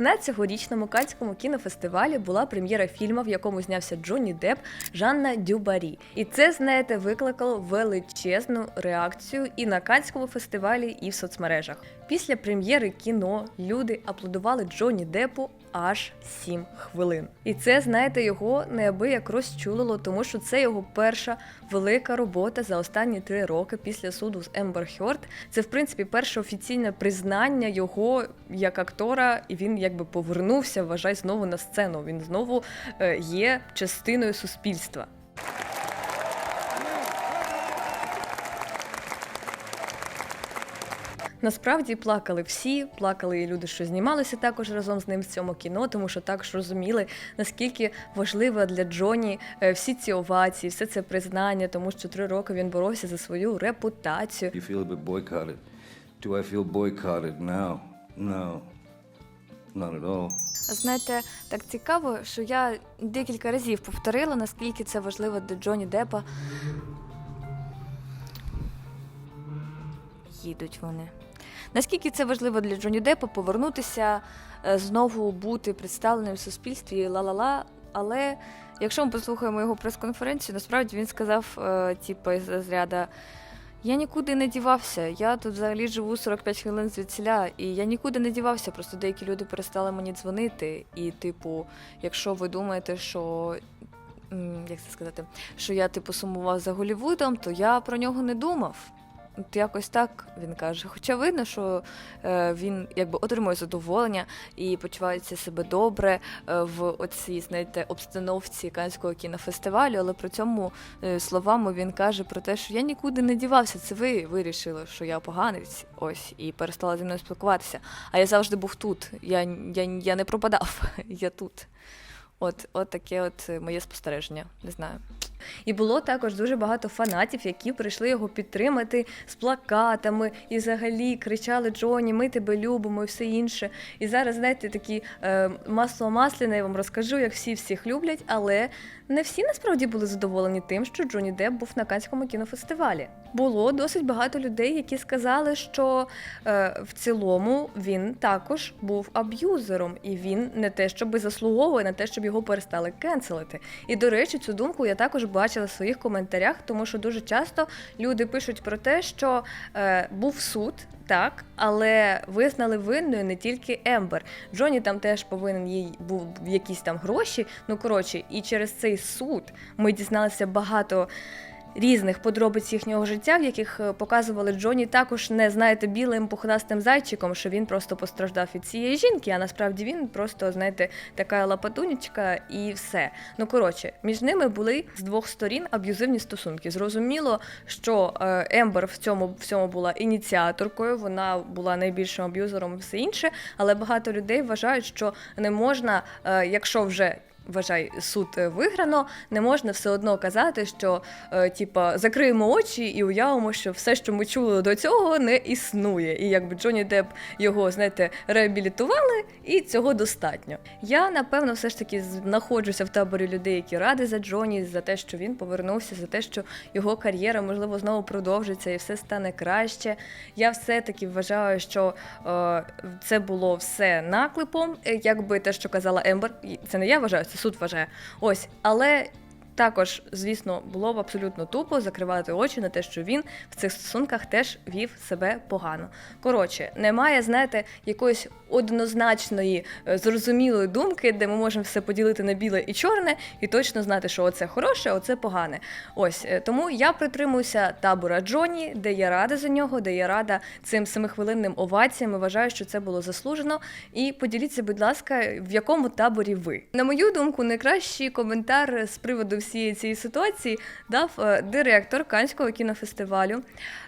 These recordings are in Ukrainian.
На цьогорічному Канському кінофестивалі була прем'єра фільму, в якому знявся Джонні Деп Жанна Дюбарі. І це, знаєте, викликало величезну реакцію і на Канському фестивалі, і в соцмережах. Після прем'єри кіно люди аплодували Джонні Деппу аж 7 хвилин. І це, знаєте, його неабияк розчулило, тому що це його перша велика робота за останні три роки після суду з Ембер Хьорд. Це, в принципі, перше офіційне признання його як актора, і він якби повернувся, вважай, знову на сцену. Він знову е, є частиною суспільства. Насправді плакали всі, плакали і люди, що знімалися також разом з ним в цьому кіно, тому що також розуміли, наскільки важливо для Джоні е, всі ці овації, все це признання, тому що три роки він боровся за свою репутацію. You feel a bit boycotted. Do I feel boycotted now? No. Not at all. Знаєте, так цікаво, що я декілька разів повторила, наскільки це важливо для Джоні Деппа. Їдуть вони. Наскільки це важливо для Джоні Деппа повернутися, е, знову бути представленим в суспільстві ла-ла-ла. Але якщо ми послухаємо його прес-конференцію, насправді він сказав, е, типу, із розряда. Я нікуди не дівався. Я тут взагалі живу 45 хвилин звідсіля, і я нікуди не дівався. Просто деякі люди перестали мені дзвонити. І, типу, якщо ви думаєте, що як це сказати, що я типу сумував за Голівудом, то я про нього не думав. От якось так він каже. Хоча видно, що е, він якби отримує задоволення і почувається себе добре е, в оцій, знаєте, обстановці Канського кінофестивалю, але при цьому е, словами він каже про те, що я нікуди не дівався. Це ви вирішили, що я поганець, ось, і перестала зі мною спілкуватися. А я завжди був тут. Я, я, я не пропадав, я тут. От, от таке от е, моє спостереження, не знаю. І було також дуже багато фанатів, які прийшли його підтримати з плакатами і взагалі кричали Джоні, ми тебе любимо і все інше. І зараз, знаєте, такі е, масло масляне, я вам розкажу, як всі всіх люблять, але не всі насправді були задоволені тим, що Джоні Депп був на Канському кінофестивалі. Було досить багато людей, які сказали, що е, в цілому він також був аб'юзером, і він не те, щоб заслуговує на те, щоб його перестали кенселити. І до речі, цю думку я також бачила в своїх коментарях, тому що дуже часто люди пишуть про те, що е, був суд. Так, але визнали винною не тільки Ембер. Джоні там теж повинен їй був якісь там гроші. Ну коротше, і через цей суд ми дізналися багато різних подробиць їхнього життя, в яких е, показували Джоні також не знаєте білим пухнастим зайчиком, що він просто постраждав від цієї жінки, а насправді він просто, знаєте, така лапатунечка і все. Ну коротше, між ними були з двох сторін аб'юзивні стосунки. Зрозуміло, що е, Ембер в цьому всьому була ініціаторкою, вона була найбільшим аб'юзером і все інше, але багато людей вважають, що не можна, е, якщо вже вважай, суд е, виграно, не можна все одно казати, що е, типа закриємо очі і уявимо, що все, що ми чули до цього, не існує. І якби Джонні Депп його, знаєте, реабілітували, і цього достатньо. Я напевно все ж таки знаходжуся в таборі людей, які раді за Джоні, за те, що він повернувся, за те, що його кар'єра можливо знову продовжиться і все стане краще. Я все-таки вважаю, що е, це було все наклепом, е, якби те, що казала Ембер, це не я вважаю, це суд вважає. Ось, але. Також, звісно, було б абсолютно тупо закривати очі на те, що він в цих стосунках теж вів себе погано. Коротше, немає, знаєте, якоїсь однозначної е, зрозумілої думки, де ми можемо все поділити на біле і чорне, і точно знати, що оце хороше, оце погане. Ось е, тому я притримуюся табора Джоні, де я рада за нього, де я рада цим семихвилинним оваціям. Вважаю, що це було заслужено. І поділіться, будь ласка, в якому таборі ви. На мою думку, найкращий коментар з приводу всієї цієї ситуації дав е, директор Канського кінофестивалю.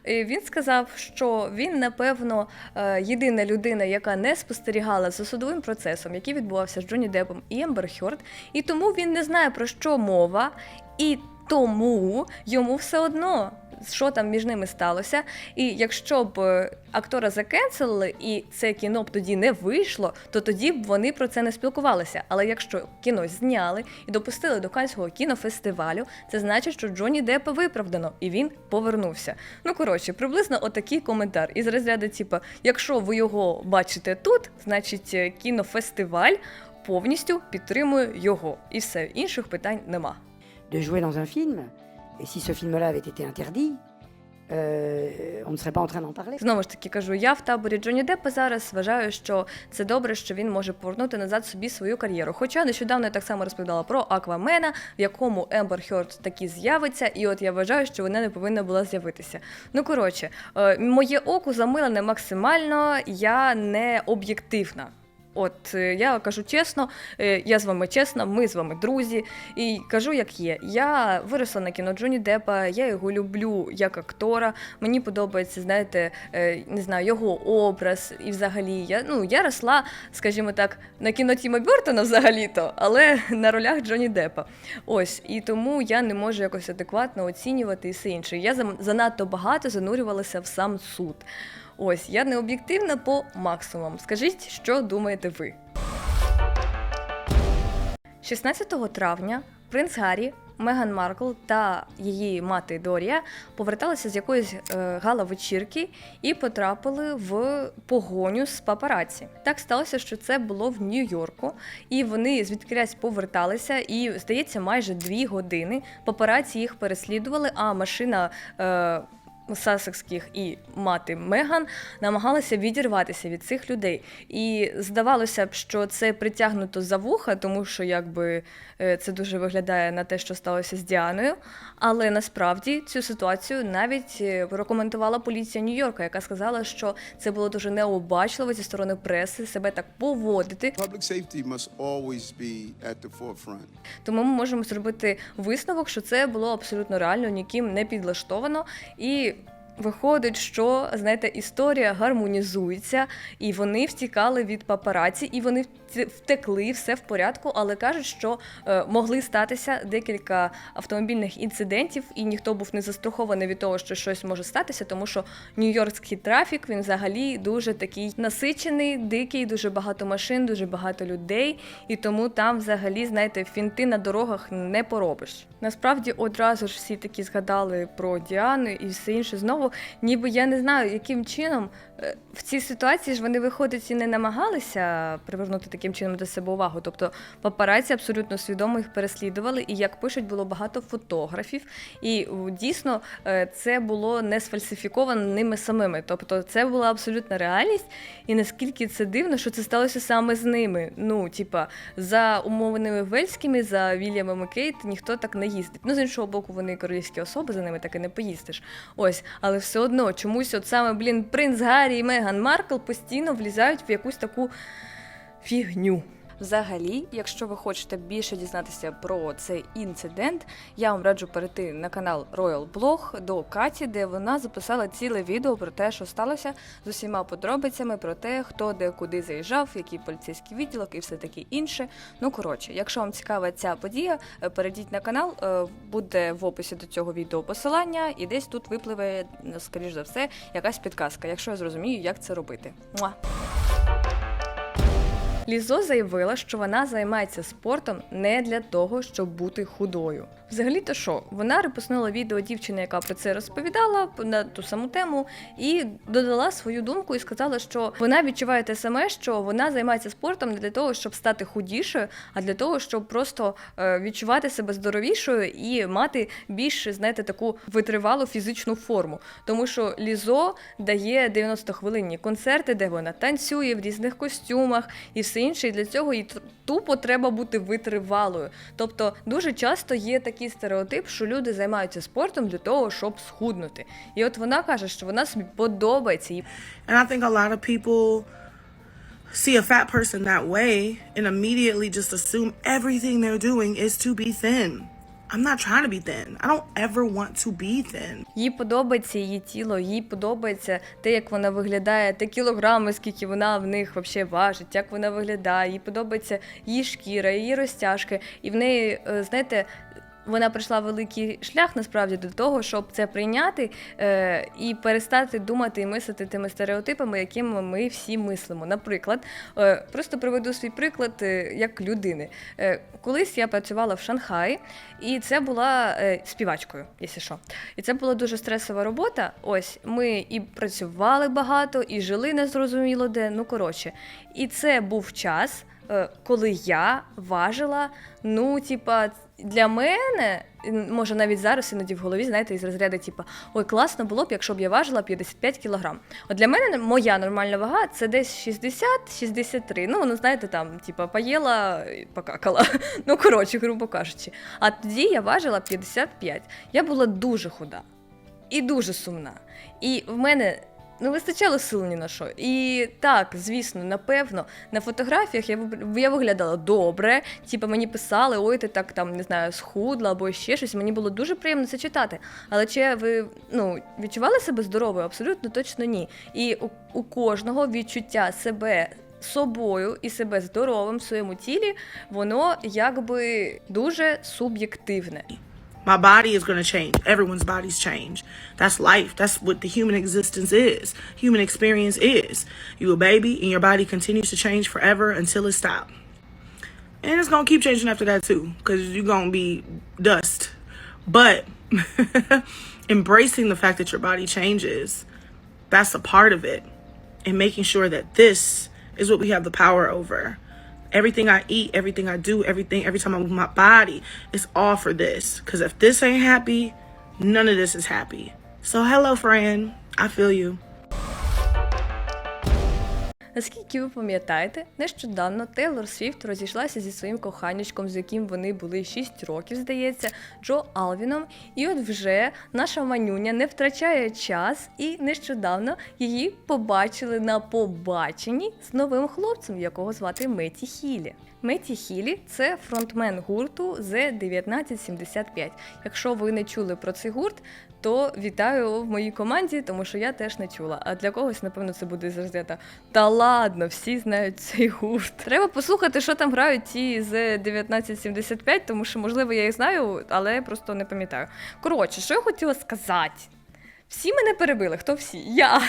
Він сказав, що він, напевно, е, єдина людина, яка не спостерігала за судовим процесом, який відбувався з Джонні Деппом і Ембер Хьорд, і тому він не знає про що мова, і тому йому все одно. Що там між ними сталося. І якщо б е, актора закенселили і це кіно б тоді не вийшло, то тоді б вони про це не спілкувалися. Але якщо кіно зняли і допустили до Канського кінофестивалю, це значить, що Джонні Деппа виправдано і він повернувся. Ну коротше, приблизно отакий коментар. Із розряду, типу, якщо ви його бачите тут, значить е, кінофестиваль повністю підтримує його. І все, інших питань нема. de jouer dans un. Et si ce film-là avait été interdit, euh. Знову ж таки кажу, я в таборі Джонні Деппа зараз вважаю, що це добре, що він може повернути назад собі свою кар'єру. Хоча нещодавно я так само розповідала про Аквамена, в якому Ембер Хьорд таки з'явиться, і от я вважаю, що вона не повинна була з'явитися. Ну коротше, е, моє око замилене максимально, я не об'єктивна. От е, я кажу чесно, е, я з вами чесна, ми з вами друзі. І кажу, як є. Я виросла на кіно Джонні Деппа, я його люблю як актора. Мені подобається, знаєте, е, не знаю, його образ. І взагалі я ну я росла, скажімо так, на кіно Тіма Бертона взагалі-то, але на ролях Джонні Деппа. Ось і тому я не можу якось адекватно оцінювати і все інше. Я занадто багато занурювалася в сам суд. Ось я не об'єктивна по максимумам. Скажіть, що думаєте ви? 16 травня принц Гаррі, Меган Маркл та її мати Дорія поверталися з якоїсь е, гала-вечірки і потрапили в погоню з папараці. Так сталося, що це було в Нью-Йорку, і вони звідкилясь поверталися, і здається, майже дві години папараці їх переслідували, а машина. Е, Сасекських і мати Меган намагалися відірватися від цих людей. І здавалося б, що це притягнуто за вуха, тому що якби е, це дуже виглядає на те, що сталося з Діаною. Але насправді цю ситуацію навіть е, прокоментувала поліція Нью-Йорка, яка сказала, що це було дуже необачливо зі сторони преси себе так поводити. Public safety must always be at the forefront. Тому ми можемо зробити висновок, що це було абсолютно реально, ніким не підлаштовано. І виходить, що знаєте, історія гармонізується, і вони втікали від папараці, і вони вт- втекли, все в порядку, але кажуть, що е, могли статися декілька автомобільних інцидентів, і ніхто був не застрахований від того, що щось може статися, тому що нью-йоркський трафік він взагалі дуже такий насичений, дикий, дуже багато машин, дуже багато людей, і тому там взагалі, знаєте, фінти на дорогах не поробиш. Насправді одразу ж всі такі згадали про Діану і все інше знову. Ніби я не знаю, яким чином е, в цій ситуації ж вони виходить і не намагалися привернути таким чином до себе увагу. Тобто папараці абсолютно свідомо їх переслідували, і як пишуть, було багато фотографів. І дійсно е, це було не сфальсифіковано ними самими. Тобто, це була абсолютна реальність, і наскільки це дивно, що це сталося саме з ними. Ну, типа, за умовними вельськими, за Вільямом Кейт ніхто так не їздить. Ну, з іншого боку, вони королівські особи, за ними так і не поїздиш. Ось, але все одно чомусь, от саме, блін, принц Гаррі і Меган Маркл постійно влізають в якусь таку фігню. Взагалі, якщо ви хочете більше дізнатися про цей інцидент, я вам раджу перейти на канал Royal Blog до Каті, де вона записала ціле відео про те, що сталося з усіма подробицями про те, хто де куди заїжджав, який поліцейський відділок і все таке інше. Ну коротше, якщо вам цікава ця подія, е, перейдіть на канал, е, буде в описі до цього відео посилання, і десь тут випливе, ну, скоріш за все, якась підказка, якщо я зрозумію, як це робити. Муа! Лізо заявила, що вона займається спортом не для того, щоб бути худою. Взагалі-то що? Вона репостнула відео дівчини, яка про це розповідала на ту саму тему, і додала свою думку і сказала, що вона відчуває те саме, що вона займається спортом не для того, щоб стати худішою, а для того, щоб просто е, відчувати себе здоровішою і мати більш, знаєте, таку витривалу фізичну форму. Тому що Лізо дає 90-хвилинні концерти, де вона танцює в різних костюмах і все інше. І для цього їй тупо треба бути витривалою. Тобто дуже часто є такий стереотип, що люди займаються спортом для того, щоб схуднути. І от вона каже, що вона собі подобається. And I think a lot of people see a fat person that way and immediately just assume everything they're doing is to be thin. I'm not trying to be thin. I don't ever want to be thin. Їй подобається її тіло, їй подобається те, як вона виглядає, те кілограми, скільки вона в них вообще важить, як вона виглядає, їй подобається її шкіра, її розтяжки. І в неї, е, знаєте, вона пройшла великий шлях насправді до того, щоб це прийняти е, і перестати думати і мислити тими стереотипами, якими ми всі мислимо. Наприклад, е, просто приведу свій приклад е, як людини. Е, колись я працювала в Шанхаї, і це була е, співачкою, якщо що. І це була дуже стресова робота. Ось ми і працювали багато, і жили незрозуміло де. Ну коротше, і це був час, коли я важила, ну, типа, для мене, може навіть зараз іноді в голові, знаєте, із розряду, типа, ой, класно було б, якщо б я важила 55 кілограм. От для мене моя нормальна вага це десь 60-63. Ну, ну знаєте, там, типа, поїла, і покакала. Ну, коротше, грубо кажучи. А тоді я важила 55. Я була дуже худа і дуже сумна. І в мене не вистачало сил ні на що. І так, звісно, напевно, на фотографіях я, я виглядала добре. Типу мені писали, ой, ти так там не знаю, схудла або ще щось. Мені було дуже приємно це читати. Але чи ви ну, відчували себе здоровою? Абсолютно точно ні. І у, у кожного відчуття себе. Собою і себе здоровим в своєму тілі, воно якби дуже суб'єктивне. My body is going to change. Everyone's bodies change. That's life. That's what the human existence is. Human experience is. You a baby and your body continues to change forever until it stops. And it's going to keep changing after that too because you're going to be dust. But embracing the fact that your body changes, that's a part of it. And making sure that this is what we have the power over. Everything I eat, everything I do, everything, every time I move my body, it's all for this. Because if this ain't happy, none of this is happy. So, hello, friend. I feel you. Наскільки ви пам'ятаєте, нещодавно Тейлор Свіфт розійшлася зі своїм коханячком, з яким вони були 6 років, здається, Джо Алвіном. І от вже наша манюня не втрачає час, і нещодавно її побачили на побаченні з новим хлопцем, якого звати Меті Хілі. Меті Хілі це фронтмен гурту з 1975. Якщо ви не чули про цей гурт, то вітаю в моїй команді, тому що я теж не чула. А для когось, напевно, це буде з Та ладно, всі знають цей гурт. Треба послухати, що там грають ті з 1975, тому що, можливо, я їх знаю, але просто не пам'ятаю. Коротше, що я хотіла сказати? Всі мене перебили. Хто всі? Я.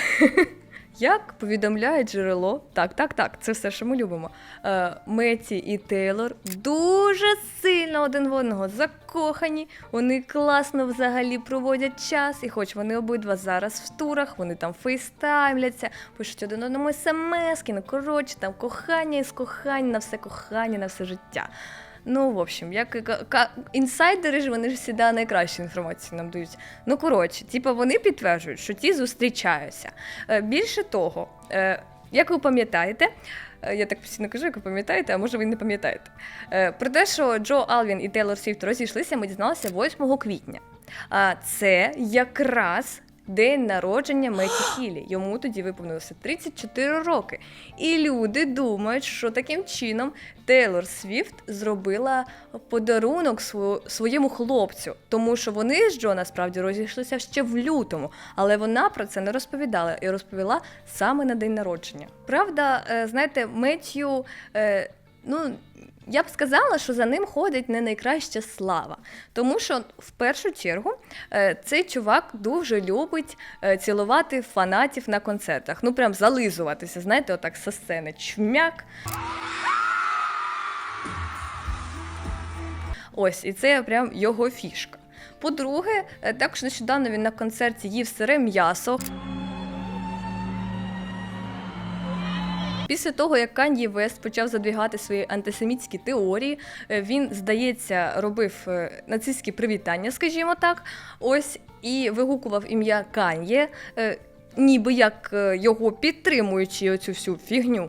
Як повідомляє джерело, так, так, так, це все, що ми любимо. Е, Меті і Тейлор дуже сильно один в одного закохані. Вони класно взагалі проводять час, і хоч вони обидва зараз в турах, вони там фейстаймляться, пишуть один одному смски, ну коротше, там кохання із кохання на все кохання, на все життя. Ну, в общем, як інсайдери ж вони ж завжди найкращу інформацію нам дають. Ну, коротше, типу, вони підтверджують, що ті зустрічаються. Е, більше того, е, як ви пам'ятаєте, е, я так постійно кажу, як ви пам'ятаєте, а може ви не пам'ятаєте. Про те, що Джо Алвін і Тейлор Свіфт розійшлися, ми дізналися 8 квітня. А це якраз день народження Меті Хілі. Йому тоді виповнилося 34 роки. І люди думають, що таким чином Тейлор Свіфт зробила подарунок сво- своєму хлопцю, тому що вони з Джо насправді розійшлися ще в лютому, але вона про це не розповідала і розповіла саме на день народження. Правда, е, знаєте, Меттью, е, ну. Я б сказала, що за ним ходить не найкраща слава, тому що в першу чергу е, цей чувак дуже любить е, цілувати фанатів на концертах. Ну прям зализуватися, знаєте, отак со сцени. Чмяк. Ось, і це прям його фішка. По-друге, е, також нещодавно він на концерті їв сире м'ясо. Після того, як Канді Вест почав задвігати свої антисемітські теорії, е, він, здається, робив е, нацистські привітання, скажімо так, ось і вигукував ім'я Кан'є, е, ніби як його підтримуючи оцю всю фігню.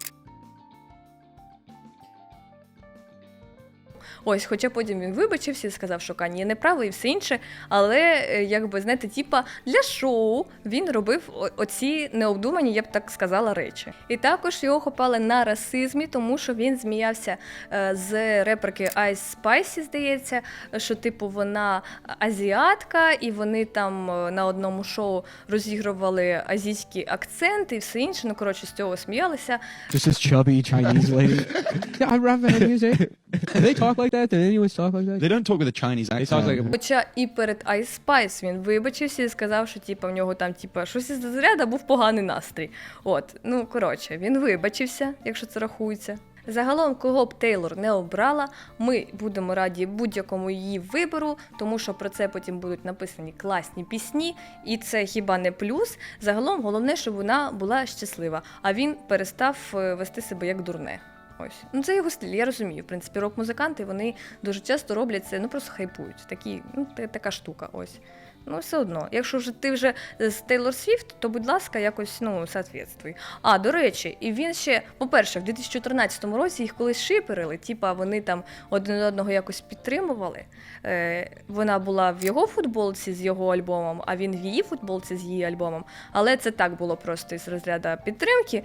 Ось, хоча потім він вибачився і сказав, що Кан'є не правий і все інше. Але, е, якби, знаєте, типа для шоу він робив оці необдумані, я б так сказала, речі. І також його хопали на расизмі, тому що він зміявся е, з реперки Ice Spicy, здається, що типу вона азіатка, і вони там е, на одному шоу розігрували азійські акценти і все інше. Ну коротше, з цього сміялися. This chubby Chinese lady. yeah, I rap and music. They talk like that? Did anyone talk like that? They don't talk with a Chinese accent. talks like a Хоча і перед Ice Spice він вибачився і сказав, що типа в нього там типа щось із заряда був поганий настрій. От, ну коротше, він вибачився, якщо це рахується. Загалом, кого б Тейлор не обрала, ми будемо раді будь-якому її вибору, тому що про це потім будуть написані класні пісні, і це хіба не плюс. Загалом, головне, щоб вона була щаслива, а він перестав е, вести себе як дурне. Ось, ну це його стиль, я розумію. В принципі, рок-музиканти вони дуже часто роблять це, ну просто хайпують. Такі, ну, та- така штука. Ось. Ну, все одно, якщо вже ти вже з Тейлор Свіфт, то будь ласка, якось ну соответствуй. А до речі, і він ще, по-перше, в 2014 році їх колись шиперили, типа вони там один одного якось підтримували. Е, вона була в його футболці з його альбомом, а він в її футболці з її альбомом. Але це так було просто із розряду підтримки.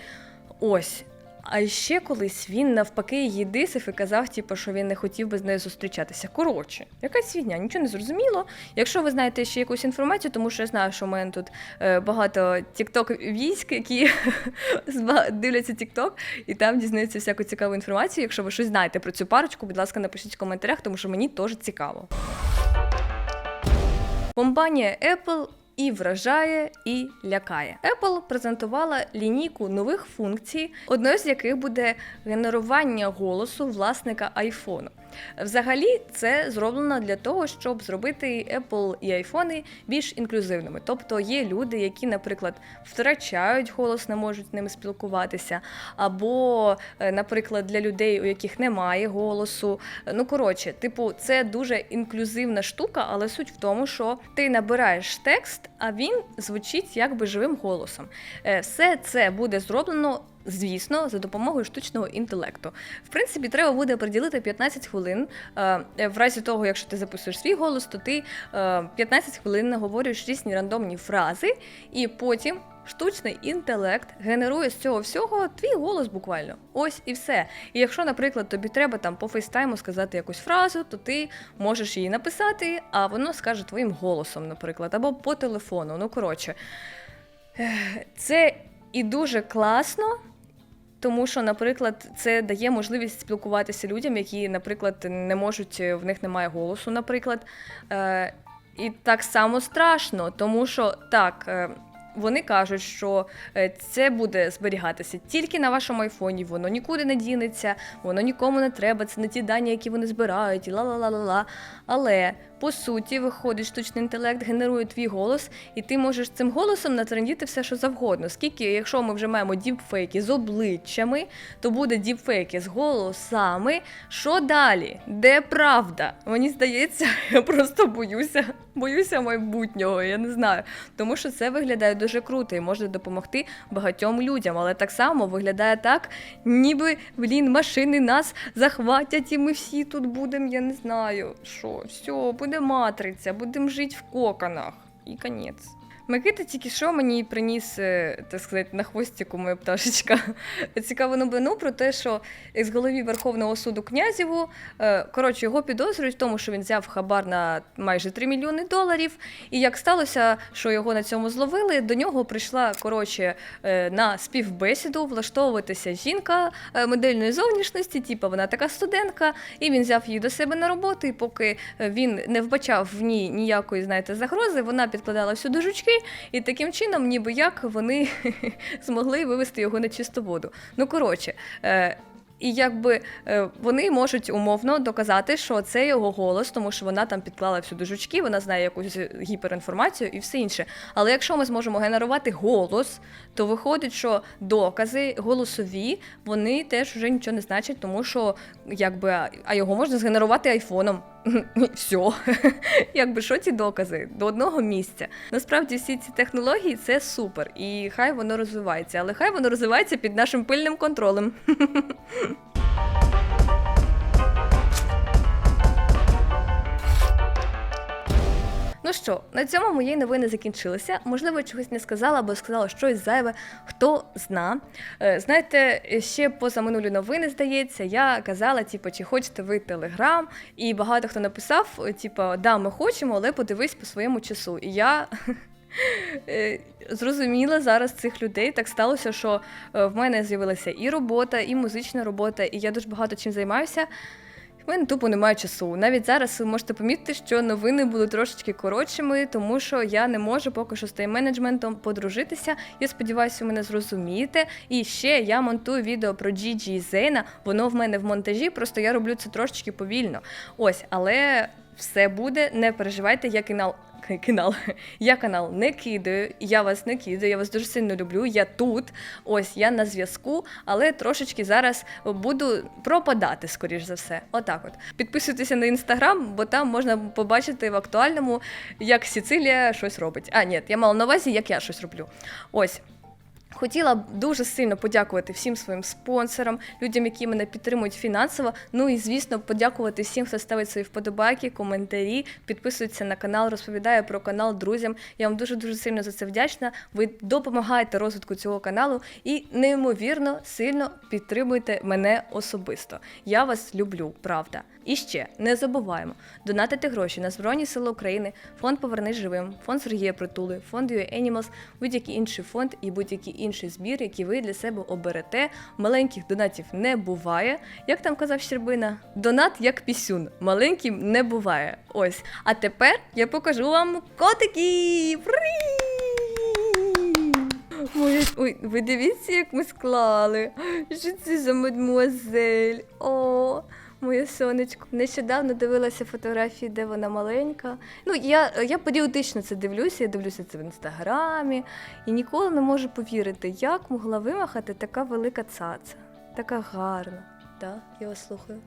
Ось. А ще колись він навпаки її дисив і казав, типу, що він не хотів би з нею зустрічатися. Коротше, якась фігня, нічого не зрозуміло. Якщо ви знаєте ще якусь інформацію, тому що я знаю, що у мене тут е, багато тікток військ, які дивляться тікток, і там дізнаються всяку цікаву інформацію. Якщо ви щось знаєте про цю парочку, будь ласка, напишіть в коментарях, тому що мені теж цікаво. Компанія Apple і вражає, і лякає. Apple презентувала лінійку нових функцій, одною з яких буде генерування голосу власника iPhone. Взагалі, це зроблено для того, щоб зробити Apple і iPhone більш інклюзивними. Тобто є люди, які, наприклад, втрачають голос, не можуть з ними спілкуватися, або, е, наприклад, для людей, у яких немає голосу. Ну коротше, типу, це дуже інклюзивна штука, але суть в тому, що ти набираєш текст, а він звучить якби живим голосом. Е, Все це буде зроблено. Звісно, за допомогою штучного інтелекту. В принципі, треба буде приділити 15 хвилин. Е, В разі того, якщо ти записуєш свій голос, то ти е, 15 хвилин наговорюєш різні рандомні фрази, і потім штучний інтелект генерує з цього всього твій голос буквально. Ось і все. І якщо, наприклад, тобі треба там по фейстайму сказати якусь фразу, то ти можеш її написати, а воно скаже твоїм голосом, наприклад, або по телефону. Ну коротше, це і дуже класно. Тому що, наприклад, це дає можливість спілкуватися людям, які, наприклад, не можуть, в них немає голосу, наприклад. Е, і так само страшно, тому що так. е, Вони кажуть, що е, це буде зберігатися тільки на вашому айфоні, воно нікуди не дінеться, воно нікому не треба, це не ті дані, які вони збирають, і ла-ла-ла-ла-ла. Але по суті, виходить, штучний інтелект генерує твій голос, і ти можеш цим голосом натрендіти все, що завгодно. Скільки, якщо ми вже маємо діпфейки з обличчями, то буде діпфейки з голосами. Що далі? Де правда? Мені здається, я просто боюся, боюся майбутнього, я не знаю. Тому що це виглядає дуже круто і може допомогти багатьом людям. Але так само виглядає так, ніби блін, машини нас захватять, і ми всі тут будемо, я не знаю, що, все, буде матриця, будемо жити в коконах. І конець. Микита тільки що мені приніс, е, так сказати, на хвостику моя пташечка. Цікаву новину про те, що з голові Верховного суду Князєву, е, коротше, його підозрюють в тому, що він взяв хабар на майже 3 мільйони доларів. І як сталося, що його на цьому зловили, до нього прийшла коротше е, на співбесіду влаштовуватися жінка модельної зовнішності, типу вона така студентка, і він взяв її до себе на роботу. І поки він не вбачав в ній ніякої, знаєте, загрози, вона підкладала всюди жучки, і таким чином, ніби як вони змогли вивести його на чисту воду. Ну коротше. Е, і якби е, вони можуть умовно доказати, що це його голос, тому що вона там підклала всюди жучки, вона знає якусь гіперінформацію і все інше. Але якщо ми зможемо генерувати голос, то виходить, що докази голосові вони теж вже нічого не значать, тому що якби а- його можна згенерувати айфоном. Все. Якби що ці докази до одного місця. Насправді всі ці технології це супер, і хай воно розвивається, але хай воно розвивається під нашим пильним контролем. Ну що, на цьому мої новини закінчилися. Можливо, чогось не сказала або сказала щось зайве, хто зна. Е, Знаєте, ще поза минулі новини, здається, я казала, типу, чи хочете ви телеграм, і багато хто написав, типу, да, ми хочемо, але подивись по своєму часу. І я. е, Зрозуміла зараз цих людей. Так сталося, що е, в мене з'явилася і робота, і музична робота, і я дуже багато чим займаюся. Мене тупо немає часу. Навіть зараз ви можете помітити, що новини були трошечки коротшими, тому що я не можу поки що з тайм-менеджментом подружитися. Я сподіваюся, ви мене зрозумієте. І ще я монтую відео про Джіджі і Зейна. Воно в мене в монтажі, просто я роблю це трошечки повільно. Ось, але все буде, не переживайте, я канал. Канал. Я канал не кидаю, я вас не кидаю, я вас дуже сильно люблю. Я тут, ось я на зв'язку, але трошечки зараз буду пропадати, скоріш за все. Отак от. Підписуйтеся на інстаграм, бо там можна побачити в актуальному, як Сіцилія щось робить. А, ні, я мала на увазі, як я щось роблю. Ось. Хотіла б дуже сильно подякувати всім своїм спонсорам, людям, які мене підтримують фінансово. Ну і звісно, подякувати всім, хто ставить свої вподобайки, коментарі, підписується на канал, розповідає про канал друзям. Я вам дуже дуже сильно за це вдячна. Ви допомагаєте розвитку цього каналу і неймовірно сильно підтримуєте мене особисто. Я вас люблю, правда. І ще не забуваємо донатити гроші на Збройні Сили України, фонд Повернись живим, фонд Сергія Притули, фонд UA Animals, будь-який інший фонд і будь-який інший збір, який ви для себе оберете. Маленьких донатів не буває. Як там казав Щербина, донат як пісюн, маленьким не буває. Ось. А тепер я покажу вам котиків! Моє... Ой, ви дивіться, як ми склали. Що це за мадмуазель? О, моє сонечко. Нещодавно дивилася фотографії, де вона маленька. Ну, я, я періодично це дивлюся, я дивлюся це в інстаграмі і ніколи не можу повірити, як могла вимахати така велика цаца. Така гарна. Так, я вас слухаю.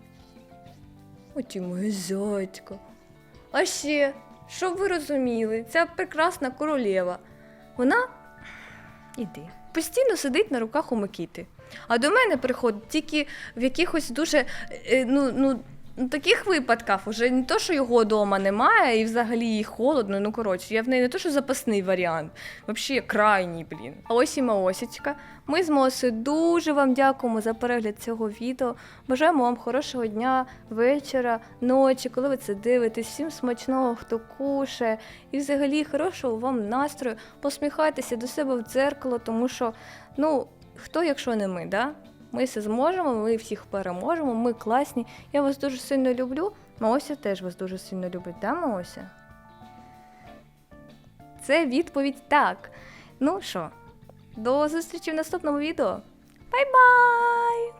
Оті моє зятько. А ще, щоб ви розуміли, ця прекрасна королева. Вона Іди. Постійно сидить на руках у Микіти. А до мене приходить тільки в якихось дуже е, ну, ну, ну, таких випадках уже не то, що його вдома немає, і взагалі їй холодно. Ну коротше, я в неї не то, що запасний варіант, взагалі крайній, блін. А ось і Маосічка. Ми з Мосою дуже вам дякуємо за перегляд цього відео. Бажаємо вам хорошого дня, вечора, ночі, коли ви це дивитесь. Всім смачного, хто кушає. І взагалі хорошого вам настрою. Посміхайтеся до себе в дзеркало, тому що, ну, хто, якщо не ми, да? Ми все зможемо, ми всіх переможемо, ми класні. Я вас дуже сильно люблю. Маося теж вас дуже сильно любить, да, Маося? Це відповідь так. Ну що, до зустрічі в наступному відео. Бай-бай!